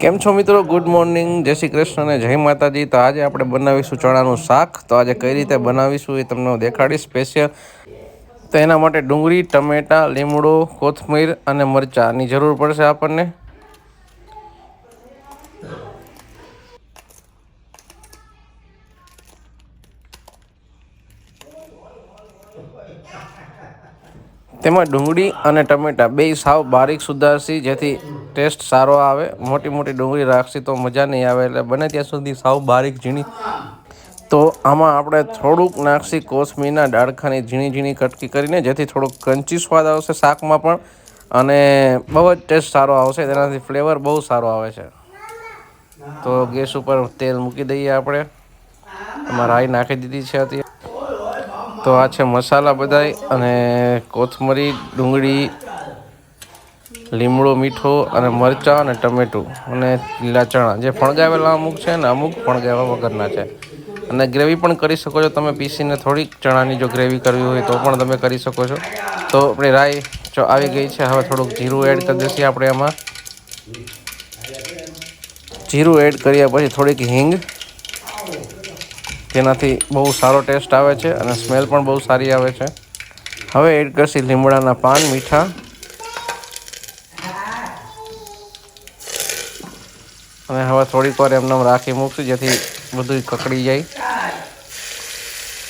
કેમ છો મિત્રો? ગુડ મોર્નિંગ જય શ્રી કૃષ્ણ અને જય માતાજી. તો આજે આપણે બનાવીશું ચણાનું શાક. તો આજે કઈ રીતે બનાવીશું એ તમને હું દેખાડીશ સ્પેશિયલ તો એના માટે ડુંગળી, ટમેટા, લીમડો, કોથમીર અને મરચાંની જરૂર પડશે આપણને. તેમાં ડુંગળી અને ટમેટા બે સાવ બારીક સુધારશી જેથી ટેસ્ટ સારો આવે. મોટી મોટી ડુંગળી રાખશી તો મજા નહીં આવે એટલે બને ત્યાં સુધી સાવ બારીક ઝીણી. તો આમાં આપણે થોડુંક નાખશી કોસમીના ડાળખાની ઝીણી ઝીણી કટકી કરીને જેથી થોડોક ક્રંચી સ્વાદ આવશે શાકમાં પણ અને બહુ જ ટેસ્ટ સારો આવશે. તેનાથી ફ્લેવર બહુ સારો આવે છે. તો ગેસ ઉપર તેલ મૂકી દઈએ આપણે. રાઈ નાખી દીધી છે તો આ છે મસાલા બધાય અને કોથમરી, ડુંગળી, લીમડો, મીઠો અને મરચાં અને ટમેટું અને લીલા ચણા. જે ફણગાવેલા અમુક છે ને અમુક ફણગાવ્યા વગરના છે. અને ગ્રેવી પણ કરી શકો છો તમે પીસીને થોડીક. ચણાની જો ગ્રેવી કરવી હોય તો પણ તમે કરી શકો છો. તો આપણી રાઈ જો આવી ગઈ છે. હવે થોડુંક જીરું એડ કરી દઈશું આપણે એમાં જીરું એડ કર્યા પછી થોડીક હિંગ તેનાથી બહુ સારો ટેસ્ટ આવે છે અને સ્મેલ પણ બહુ સારી આવે છે. હવે એડ કરશે લીમડાના પાન, મીઠા. અને હવે થોડીક વાર એમને રાખી મૂકશું, જેથી બધું કકડી જાય.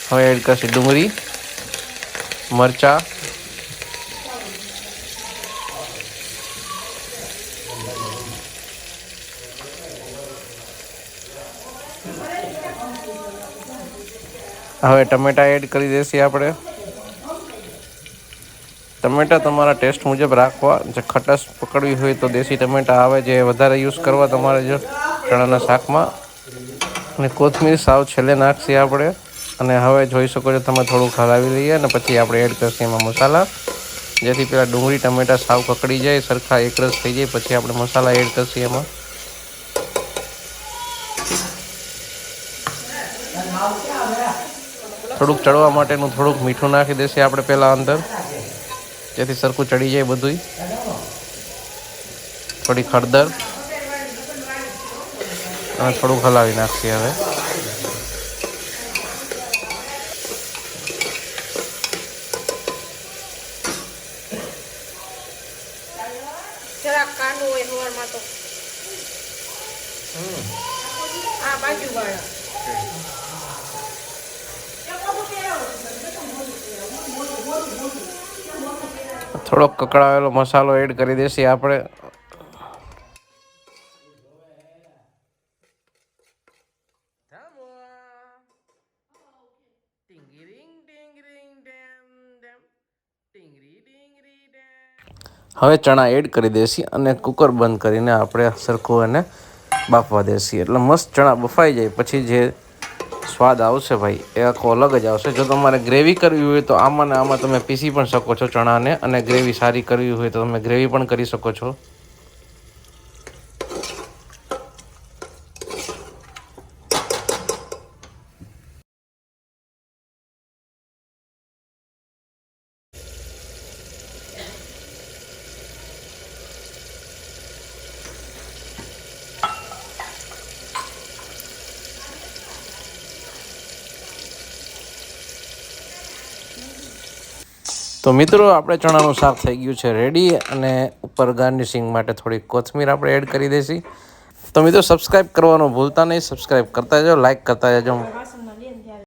હવે એડ કરશે ડુંગળી, મરચાં. હવે ટમેટા એડ કરી દઈશું આપણે. ટમેટા તમારા ટેસ્ટ મુજબ રાખવા. જે ખટાશ પકડવી હોય તો દેશી ટમેટા આવે જે વધારે યુઝ કરવા તમારે જો ચણાના શાકમાં. અને કોથમીર સાવ છેલ્લે નાખશી આપણે. અને હવે જોઈ શકો છો તમે થોડું હલાવી લઈએ અને પછી આપણે એડ કરશું એમાં મસાલા. જેથી પેલા ડુંગળી, ટમેટા સાવ પકડી જાય, સરખા એકરસ થઈ જાય, પછી આપણે મસાલા એડ કરશું એમાં. થોડુંક ચડવા માટેનું થોડુંક મીઠું નાખી દેશે આપણે પહેલાં અંદર. જેથી સરખું ચડી જાય બધું થોડી હળદર. અને થોડુંક હલાવી નાખશે હવે. આ બાજુ વાળા થોડોક કકડાવેલો મસાલો એડ કરી દેશે આપણે. હવે ચણા એડ કરી દેશી અને કુકર બંધ કરીને આપણે સરખું એને બાફવા દેશી. એટલે મસ્ત ચણા બફાઈ જાય. પછી જે સ્વાદ આવશે ભાઈ. એ આખો અલગ જ આવશે. જો તમારે ગ્રેવી કરવી હોય તો આમાં ને આમાં તમે પીસી પણ શકો છો ચણાને. અને ગ્રેવી સારી કરવી હોય તો તમે ગ્રેવી પણ કરી શકો છો. તો મિત્રો, આપણે ચણાનું શાક થઈ ગયું છે રેડી અને ઉપર ગાર્નિશિંગ માટે થોડી કોથમીર આપણે એડ કરી દઈશી તો મિત્રો સબસ્ક્રાઈબ કરવાનું ભૂલતા નહીં. સબસ્ક્રાઈબ કરતા જાઓ લાઈક કરતા જાજો.